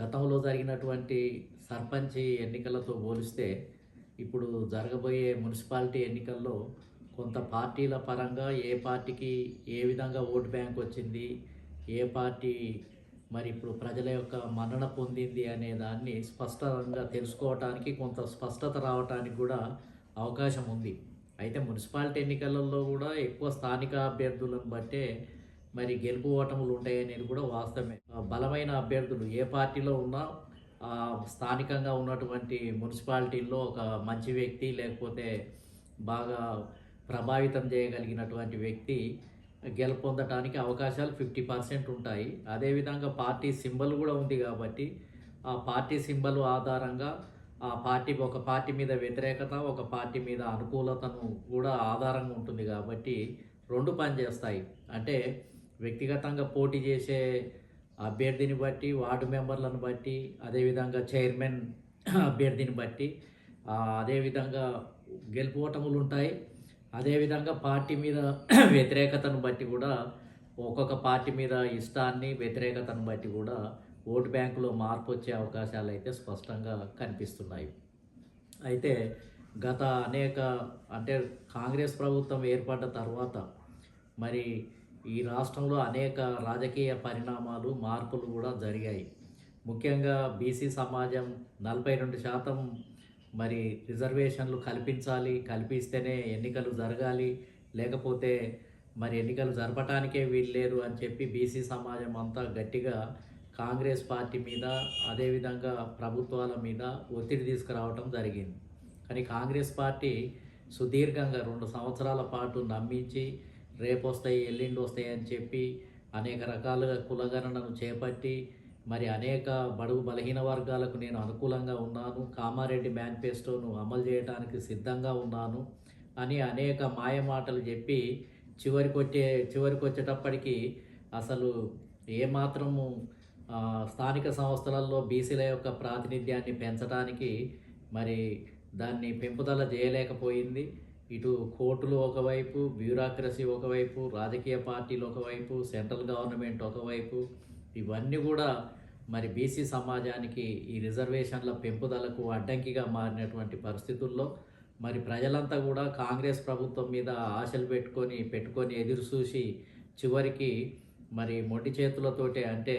గతంలో జరిగినటువంటి సర్పంచ్ ఎన్నికలతో పోలిస్తే ఇప్పుడు జరగబోయే మున్సిపాలిటీ ఎన్నికల్లో కొంత పార్టీల పరంగా ఏ పార్టీకి ఏ విధంగా ఓటు బ్యాంక్ వచ్చింది ఏ పార్టీ మరి ఇప్పుడు ప్రజల యొక్క మన్నన పొందింది అనే దాన్ని స్పష్టంగా తెలుసుకోవటానికి కొంత స్పష్టత రావటానికి కూడా అవకాశం ఉంది. అయితే మున్సిపాలిటీ ఎన్నికలలో కూడా ఎక్కువ స్థానిక అభ్యర్థులను బట్టే మరి గెలుపు ఓటములు ఉంటాయనేది కూడా వాస్తవమే. బలమైన అభ్యర్థులు ఏ పార్టీలో ఉన్నా స్థానికంగా ఉన్నటువంటి మున్సిపాలిటీల్లో ఒక మంచి వ్యక్తి లేకపోతే బాగా ప్రభావితం చేయగలిగినటువంటి వ్యక్తి గెలుపొందటానికి అవకాశాలు ఫిఫ్టీ పర్సెంట్ ఉంటాయి. అదేవిధంగా పార్టీ సింబల్ కూడా ఉంది కాబట్టి ఆ పార్టీ సింబల్ ఆధారంగా ఆ పార్టీ ఒక పార్టీ మీద వ్యతిరేకత ఒక పార్టీ మీద అనుకూలతను కూడా ఆధారంగా ఉంటుంది కాబట్టి రెండు పనిచేస్తాయి. అంటే వ్యక్తిగతంగా పోటీ చేసే అభ్యర్థిని బట్టి వార్డు మెంబర్లను బట్టి అదేవిధంగా చైర్మన్ అభ్యర్థిని బట్టి అదేవిధంగా గెలుపు ఓటములు ఉంటాయి. అదేవిధంగా పార్టీ మీద వ్యతిరేకతను బట్టి కూడా ఒక్కొక్క పార్టీ మీద ఇష్టాన్ని వ్యతిరేకతను బట్టి కూడా ఓటు బ్యాంకులో మార్పు వచ్చే అవకాశాలు అయితే స్పష్టంగా కనిపిస్తున్నాయి. అయితే గత అనేక అంటే కాంగ్రెస్ ప్రభుత్వం ఏర్పడ్డ తర్వాత మరి ఈ రాష్ట్రంలో అనేక రాజకీయ పరిణామాలు మార్పులు కూడా జరిగాయి. ముఖ్యంగా బీసీ సమాజం నలభై రెండు శాతం మరి రిజర్వేషన్లు కల్పించాలి కల్పిస్తేనే ఎన్నికలు జరగాలి లేకపోతే మరి ఎన్నికలు జరపటానికే వీల్లేదు అని చెప్పి బీసీ సమాజం అంతా గట్టిగా కాంగ్రెస్ పార్టీ మీద అదేవిధంగా ప్రభుత్వాల మీద ఒత్తిడి తీసుకురావటం జరిగింది. కానీ కాంగ్రెస్ పార్టీ సుదీర్ఘంగా రెండు సంవత్సరాల పాటు నమ్మించి రేపు వస్తాయి ఎల్లుండి వస్తాయి అని చెప్పి అనేక రకాలుగా కులగణనను చేపట్టి మరి అనేక బడుగు బలహీన వర్గాలకు నేను అనుకూలంగా ఉన్నాను కామారెడ్డి మేనిఫెస్టోను అమలు చేయడానికి సిద్ధంగా ఉన్నాను అని అనేక మాయమాటలు చెప్పి చివరికి వచ్చే చివరికి వచ్చేటప్పటికి అసలు ఏమాత్రము స్థానిక సంస్థలలో బీసీల యొక్క ప్రాతినిధ్యాన్ని పెంచడానికి మరి దాన్ని పెంపుదల చేయలేకపోయింది. ఇటు కోర్టులు ఒకవైపు బ్యూరోక్రసీ ఒకవైపు రాజకీయ పార్టీలు ఒకవైపు సెంట్రల్ గవర్నమెంట్ ఒకవైపు ఇవన్నీ కూడా మరి బీసీ సమాజానికి ఈ రిజర్వేషన్ల పెంపుదలకు అడ్డంకిగా మారినటువంటి పరిస్థితుల్లో మరి ప్రజలంతా కూడా కాంగ్రెస్ ప్రభుత్వం మీద ఆశలు పెట్టుకొని పెట్టుకొని ఎదురు చూసి చివరికి మరి మొండి చేతులతోటే అంటే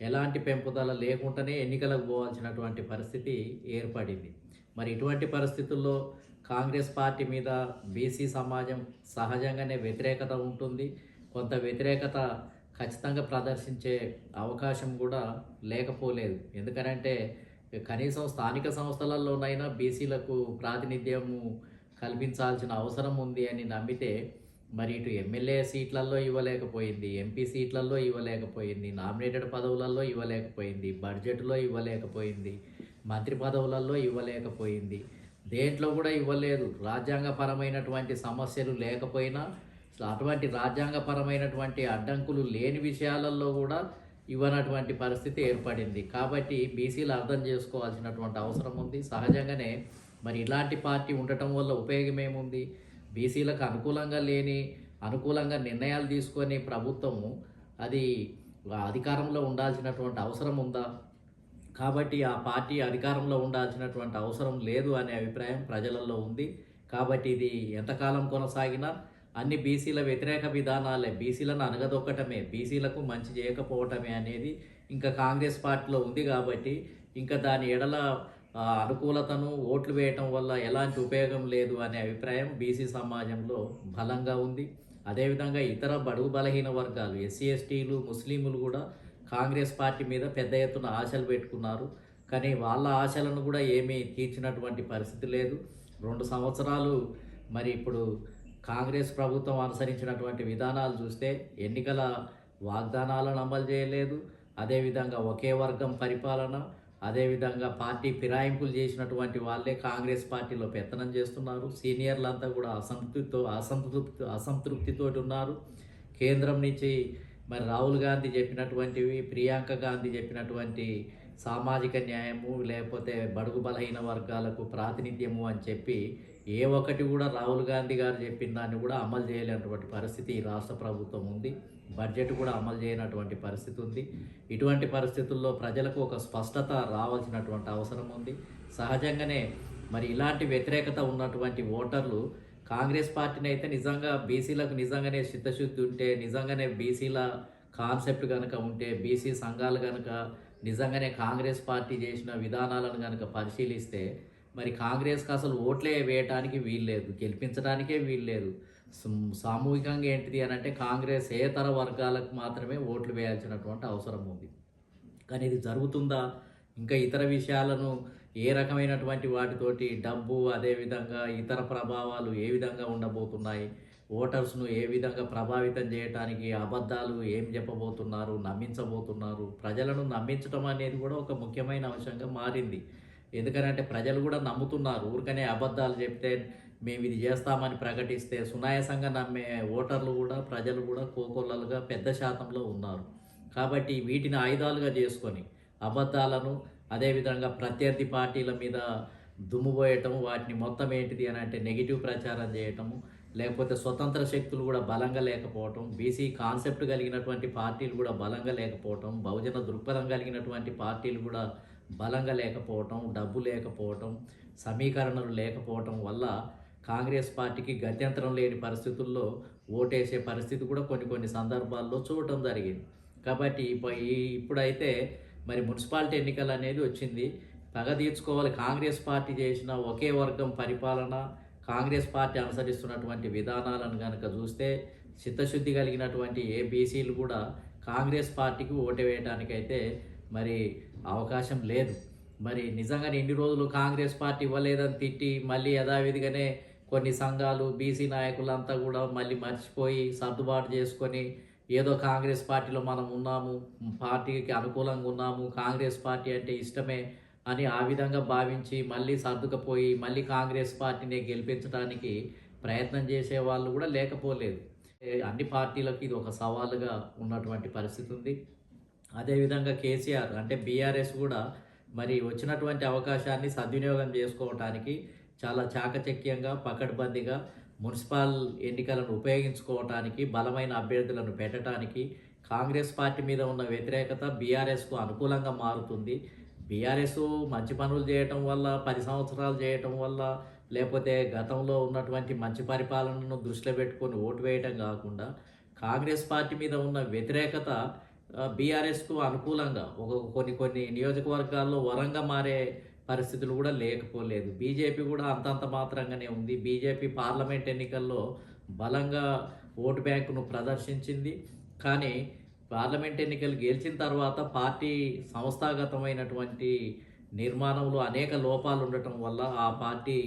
ఎలాంటి పెంపుదల లేకుండానే ఎన్నికలకు పోవాల్సినటువంటి పరిస్థితి ఏర్పడింది. మరి ఇటువంటి పరిస్థితుల్లో కాంగ్రెస్ పార్టీ మీద బీసీ సమాజం సహజంగానే వ్యతిరేకత ఉంటుంది. కొంత వ్యతిరేకత ఖచ్చితంగా ప్రదర్శించే అవకాశం కూడా లేకపోలేదు. ఎందుకనంటే కనీసం స్థానిక సంస్థలలోనైనా బీసీలకు ప్రాతినిధ్యము కల్పించాల్సిన అవసరం ఉంది అని నమ్మితే మరి ఇటు ఎమ్మెల్యే సీట్లలో ఇవ్వలేకపోయింది ఎంపీ సీట్లలో ఇవ్వలేకపోయింది నామినేటెడ్ పదవులలో ఇవ్వలేకపోయింది బడ్జెట్లో ఇవ్వలేకపోయింది మంత్రి పదవులలో ఇవ్వలేకపోయింది. దేంట్లో కూడా ఇవ్వలేదు. రాజ్యాంగపరమైనటువంటి సమస్యలు లేకపోయినా అటువంటి రాజ్యాంగపరమైనటువంటి అడ్డంకులు లేని విషయాలలో కూడా ఇవ్వనటువంటి పరిస్థితి ఏర్పడింది. కాబట్టి బీసీలు అర్థం చేసుకోవాల్సినటువంటి అవసరం ఉంది. సహజంగానే మరి ఇలాంటి పార్టీ ఉండటం వల్ల ఉపయోగం ఏముంది? బీసీలకు అనుకూలంగా లేని అనుకూలంగా నిర్ణయాలు తీసుకొని ప్రభుత్వము అది అధికారంలో ఉండాల్సినటువంటి అవసరం ఉందా? కాబట్టి ఆ పార్టీ అధికారంలో ఉండాల్సినటువంటి అవసరం లేదు అనే అభిప్రాయం ప్రజలలో ఉంది. కాబట్టి ఇది ఎంతకాలం కొనసాగినా అన్ని బీసీల వ్యతిరేక విధానాలే బీసీలను అనగదొక్కటమే బీసీలకు మంచి చేయకపోవటమే అనేది ఇంకా కాంగ్రెస్ పార్టీలో ఉంది కాబట్టి ఇంకా దాని ఎడల అనుకూలతను ఓట్లు వేయటం వల్ల ఎలాంటి ఉపయోగం లేదు అనే అభిప్రాయం బీసీ సమాజంలో బలంగా ఉంది. అదేవిధంగా ఇతర బడుగు బలహీన వర్గాలు ఎస్సీ ఎస్టీలు ముస్లింలు కూడా కాంగ్రెస్ పార్టీ మీద పెద్ద ఎత్తున ఆశలు పెట్టుకున్నారు. కానీ వాళ్ళ ఆశలను కూడా ఏమీ తీర్చినటువంటి పరిస్థితి లేదు. రెండు సంవత్సరాలు మరి ఇప్పుడు కాంగ్రెస్ ప్రభుత్వం అనుసరించినటువంటి విధానాలు చూస్తే ఎన్నికల వాగ్దానాలను అమలు చేయలేదు. అదేవిధంగా ఒకే వర్గం పరిపాలన అదేవిధంగా పార్టీ ఫిరాయింపులు చేసినటువంటి వాళ్ళే కాంగ్రెస్ పార్టీలో పెత్తనం చేస్తున్నారు. సీనియర్లంతా కూడా అసంతృప్తితో అసంతృప్తి అసంతృప్తితోటి ఉన్నారు. కేంద్రం నుంచి మరి రాహుల్ గాంధీ చెప్పినటువంటివి ప్రియాంక గాంధీ చెప్పినటువంటి సామాజిక న్యాయము లేకపోతే బడుగు బలహీన వర్గాలకు ప్రాతినిధ్యము అని చెప్పి ఏ ఒక్కటి కూడా రాహుల్ గాంధీ గారు చెప్పిన దాన్ని కూడా అమలు చేయలేనటువంటి పరిస్థితి ఈ రాష్ట్ర ప్రభుత్వం ఉంది. బడ్జెట్ కూడా అమలు చేయనటువంటి పరిస్థితి ఉంది. ఇటువంటి పరిస్థితుల్లో ప్రజలకు ఒక స్పష్టత రావాల్సినటువంటి అవసరం ఉంది. సహజంగానే మరి ఇలాంటి వ్యతిరేకత ఉన్నటువంటి ఓటర్లు కాంగ్రెస్ పార్టీని అయితే నిజంగా బీసీలకు నిజంగానే చిత్తశుద్ధి ఉంటే నిజంగానే బీసీల కాన్సెప్ట్ కనుక ఉంటే బీసీ సంఘాలు కనుక నిజంగానే కాంగ్రెస్ పార్టీ చేసిన విధానాలను కనుక పరిశీలిస్తే మరి కాంగ్రెస్కి అసలు ఓట్లే వేయటానికి వీల్లేదు గెలిపించడానికే వీల్లేదు సామూహికంగా ఏంటిది అని అంటే కాంగ్రెస్ ఏతర వర్గాలకు మాత్రమే ఓట్లు వేయాల్సినటువంటి అవసరం ఉంది. కానీ ఇది జరుగుతుందా? ఇంకా ఇతర విషయాలను ఏ రకమైనటువంటి వాటితోటి డబ్బు అదేవిధంగా ఇతర ప్రభావాలు ఏ విధంగా ఉండబోతున్నాయి? ఓటర్స్ను ఏ విధంగా ప్రభావితం చేయడానికి అబద్ధాలు ఏం చెప్పబోతున్నారు నమ్మించబోతున్నారు? ప్రజలను నమ్మించడం అనేది కూడా ఒక ముఖ్యమైన అంశంగా మారింది. ఎందుకనంటే ప్రజలు కూడా నమ్ముతున్నారు. ఊరికనే అబద్ధాలు చెప్తే మేము ఇది చేస్తామని ప్రకటిస్తే సునాయాసంగా నమ్మే ఓటర్లు కూడా ప్రజలు కూడా కోకొల్లలుగా పెద్ద శాతంలో ఉన్నారు. కాబట్టి వీటిని ఆయుధాలుగా చేసుకొని అబద్ధాలను అదేవిధంగా ప్రత్యర్థి పార్టీల మీద దుమ్ము పోయటం వాటిని మొత్తం ఏంటిది అని అంటే నెగిటివ్ ప్రచారం చేయటము లేకపోతే స్వతంత్ర శక్తులు కూడా బలంగా లేకపోవటం బీసీ కాన్సెప్ట్ కలిగినటువంటి పార్టీలు కూడా బలంగా లేకపోవటం బహుజన దృక్పథం కలిగినటువంటి పార్టీలు కూడా బలంగా లేకపోవటం డబ్బు లేకపోవటం సమీకరణలు లేకపోవటం వల్ల కాంగ్రెస్ పార్టీకి గత్యంతరం లేని పరిస్థితుల్లో ఓటేసే పరిస్థితి కూడా కొన్ని కొన్ని సందర్భాల్లో చూడటం జరిగింది. కాబట్టి ఇప్ప- ఈ ఇప్పుడైతే మరి మున్సిపాలిటీ ఎన్నికలు అనేది వచ్చింది. పగ తీర్చుకోవాలి. కాంగ్రెస్ పార్టీ చేసిన ఒకే వర్గం పరిపాలన కాంగ్రెస్ పార్టీ అనుసరిస్తున్నటువంటి విధానాలను కనుక చూస్తే చిత్తశుద్ధి కలిగినటువంటి ఏ బీసీలు కూడా కాంగ్రెస్ పార్టీకి ఓటు వేయడానికైతే మరి అవకాశం లేదు. మరి నిజంగానే ఎన్ని రోజులు కాంగ్రెస్ పార్టీ ఇవ్వలేదని తిట్టి మళ్ళీ యథావిధిగానే కొన్ని సంఘాలు బీసీ నాయకులంతా కూడా మళ్ళీ మర్చిపోయి సర్దుబాటు చేసుకొని ఏదో కాంగ్రెస్ పార్టీలో మనం ఉన్నాము పార్టీకి అనుకూలంగా ఉన్నాము కాంగ్రెస్ పార్టీ అంటే ఇష్టమే అని ఆ విధంగా భావించి మళ్ళీ సర్దుకపోయి మళ్ళీ కాంగ్రెస్ పార్టీని గెలిపించడానికి ప్రయత్నం చేసే వాళ్ళు కూడా లేకపోలేదు. అన్ని పార్టీలకు ఇది ఒక సవాలుగా ఉన్నటువంటి పరిస్థితి ఉంది. అదేవిధంగా కేసీఆర్ అంటే బీఆర్ఎస్ కూడా మరి వచ్చినటువంటి అవకాశాన్ని సద్వినియోగం చేసుకోవటానికి చాలా చాకచక్యంగా పకడ్బందీగా మున్సిపల్ ఎన్నికలను ఉపయోగించుకోవటానికి బలమైన అభ్యర్థులను పెట్టడానికి కాంగ్రెస్ పార్టీ మీద ఉన్న వ్యతిరేకత బీఆర్ఎస్కు అనుకూలంగా మారుతుంది. బీఆర్ఎస్ మంచి పనులు చేయటం వల్ల పది సంవత్సరాలు చేయటం వల్ల లేకపోతే గతంలో ఉన్నటువంటి మంచి పరిపాలనను దృష్టిలో పెట్టుకొని ఓటు వేయటం కాకుండా కాంగ్రెస్ పార్టీ మీద ఉన్న వ్యతిరేకత బీఆర్ఎస్కు అనుకూలంగా ఒక కొన్ని కొన్ని నియోజకవర్గాల్లో వరంగా మారే పరిస్థితులు కూడా లేకపోలేదు. బీజేపీ కూడా అంతంత మాత్రంగానే ఉంది. బీజేపీ పార్లమెంట్ ఎన్నికల్లో బలంగా ఓటు బ్యాంకును ప్రదర్శించింది. కానీ పార్లమెంట్ ఎన్నికలు గెలిచిన తర్వాత పార్టీ సంస్థాగతమైనటువంటి నిర్మాణంలో అనేక లోపాలు ఉండటం వల్ల ఆ పార్టీ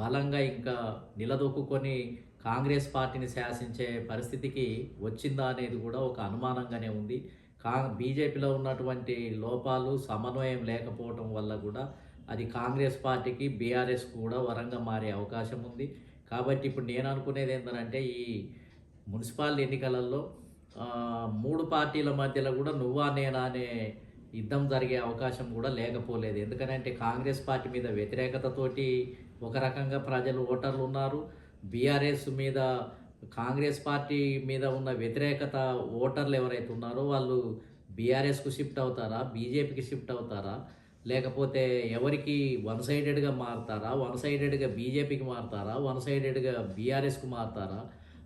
బలంగా ఇంకా నిలదొక్కుకొని కాంగ్రెస్ పార్టీని శాసించే పరిస్థితికి వచ్చిందా అనేది కూడా ఒక అనుమానంగానే ఉంది. కా బీజేపీలో ఉన్నటువంటి లోపాలు సమన్వయం లేకపోవటం వల్ల కూడా అది కాంగ్రెస్ పార్టీకి బీఆర్ఎస్ కూడా వరంగా మారే అవకాశం ఉంది. కాబట్టి ఇప్పుడు నేను అనుకునేది ఏంటంటే ఈ మున్సిపల్ ఎన్నికలలో మూడు పార్టీల మధ్యలో కూడా నువ్వా నేనా అనే యుద్ధం జరిగే అవకాశం కూడా లేకపోలేదు. ఎందుకంటే కాంగ్రెస్ పార్టీ మీద వ్యతిరేకతతోటి ఒక రకంగా ప్రజలు ఓటర్లు ఉన్నారు. బీఆర్ఎస్ మీద కాంగ్రెస్ పార్టీ మీద ఉన్న వ్యతిరేకత ఓటర్లు ఎవరైతే ఉన్నారో వాళ్ళు బీఆర్ఎస్కు షిఫ్ట్ అవుతారా? బీజేపీకి షిఫ్ట్ అవుతారా? లేకపోతే ఎవరికి వన్ సైడెడ్గా మారుతారా? వన్ సైడెడ్గా బీజేపీకి మారుతారా? వన్ సైడెడ్గా బీఆర్ఎస్కు మారుతారా?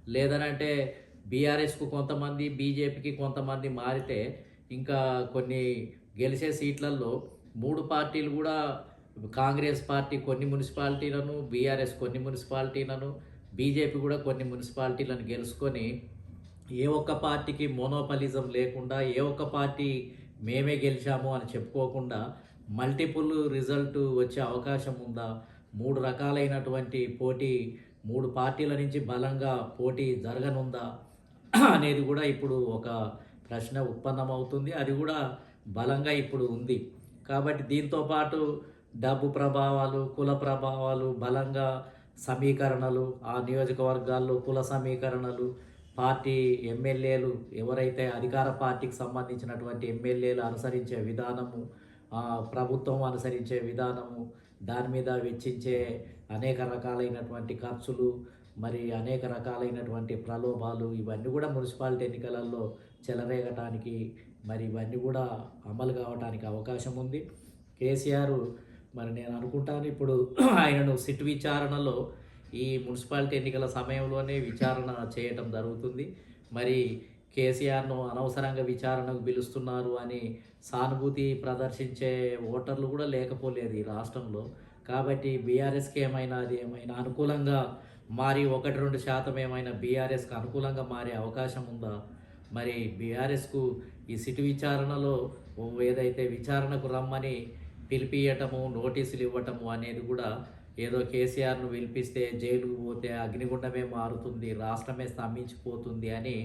లేదనంటే బీఆర్ఎస్కు కొంతమంది బీజేపీకి కొంతమంది మారితే ఇంకా కొన్ని గెలిచే సీట్లలో మూడు పార్టీలు కూడా కాంగ్రెస్ పార్టీ కొన్ని మున్సిపాలిటీలను బీఆర్ఎస్ కొన్ని మున్సిపాలిటీలను బీజేపీ కూడా కొన్ని మున్సిపాలిటీలను గెలుచుకొని ఏ ఒక్క పార్టీకి మోనోపలిజం లేకుండా ఏ ఒక్క పార్టీ మేమే గెలిచాము అని చెప్పుకోకుండా మల్టిపుల్ రిజల్ట్ వచ్చే అవకాశం ఉందా? మూడు రకాలైనటువంటి పోటీ మూడు పార్టీల నుంచి బలంగా పోటీ జరగనుందా? అనేది కూడా ఇప్పుడు ఒక ప్రశ్న ఉత్పన్నమవుతుంది. అది కూడా బలంగా ఇప్పుడు ఉంది. కాబట్టి దీంతో పాటు డబ్బు ప్రభావాలు కుల ప్రభావాలు బలంగా సమీకరణలు ఆ నియోజకవర్గాల్లో కుల సమీకరణలు పార్టీ ఎమ్మెల్యేలు ఎవరైతే అధికార పార్టీకి సంబంధించినటువంటి ఎమ్మెల్యేలు అనుసరించే విధానము ప్రభుత్వం అనుసరించే విధానము దాని మీద వెచ్చించే అనేక రకాలైనటువంటి ఖర్చులు మరి అనేక రకాలైనటువంటి ప్రలోభాలు ఇవన్నీ కూడా మున్సిపాలిటీ ఎన్నికలలో చెలరేగటానికి మరి ఇవన్నీ కూడా అమలు కావడానికి అవకాశం ఉంది. కేసీఆర్ మరి నేను అనుకుంటాను ఇప్పుడు ఆయనను సిట్ విచారణలో ఈ మున్సిపాలిటీ ఎన్నికల సమయంలోనే విచారణ చేయటం జరుగుతుంది. మరి కేసీఆర్ను అనవసరంగా విచారణకు పిలుస్తున్నారు అని సానుభూతి ప్రదర్శించే ఓటర్లు కూడా లేకపోలేదు ఈ రాష్ట్రంలో. కాబట్టి బీఆర్ఎస్కి ఏమైనా అది ఏమైనా అనుకూలంగా మారి ఒకటి రెండు శాతం ఏమైనా బీఆర్ఎస్కి అనుకూలంగా మారే అవకాశం ఉందా? మరి బీఆర్ఎస్కు ఈ సిటీ విచారణలో ఏదైతే విచారణకు రమ్మని పిలిపియటము నోటీసులు ఇవ్వటము అనేది కూడా ఏదో కేసీఆర్ను పిలిపిస్తే జైలుకు పోతే అగ్నిగుండమే మారుతుంది రాష్ట్రమే స్తంభించిపోతుంది అని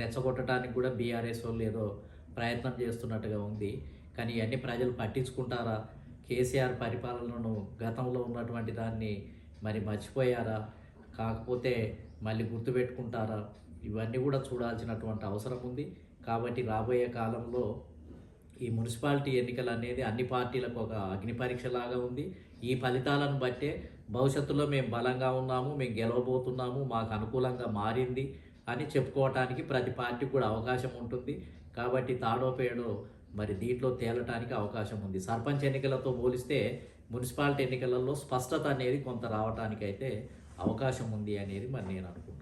రెచ్చగొట్టడానికి కూడా బీఆర్ఎస్ వాళ్ళు ఏదో ప్రయత్నం చేస్తున్నట్టుగా ఉంది. కానీ ఇవన్నీ ప్రజలు పట్టించుకుంటారా? కేసీఆర్ పరిపాలనను గతంలో ఉన్నటువంటి దాన్ని మరి మర్చిపోయారా? కాకపోతే మళ్ళీ గుర్తుపెట్టుకుంటారా? ఇవన్నీ కూడా చూడాల్సినటువంటి అవసరం ఉంది. కాబట్టి రాబోయే కాలంలో ఈ మున్సిపాలిటీ ఎన్నికలు అనేది అన్ని పార్టీలకు ఒక అగ్ని లాగా ఉంది. ఈ ఫలితాలను బట్టే భవిష్యత్తులో మేము బలంగా ఉన్నాము మేము గెలవబోతున్నాము మాకు అనుకూలంగా మారింది. అని చెప్పుకోవటానికి ప్రతి పార్టీకి కూడా అవకాశం ఉంటుంది. కాబట్టి తాడోపేడో మరి దీంట్లో తేలటానికి అవకాశం ఉంది. సర్పంచ్ ఎన్నికలతో పోలిస్తే మున్సిపాలిటీ ఎన్నికలలో స్పష్టత అనేది కొంత రావటానికైతే అవకాశం ఉంది అనేది మరి నేను అనుకుంటున్నాను.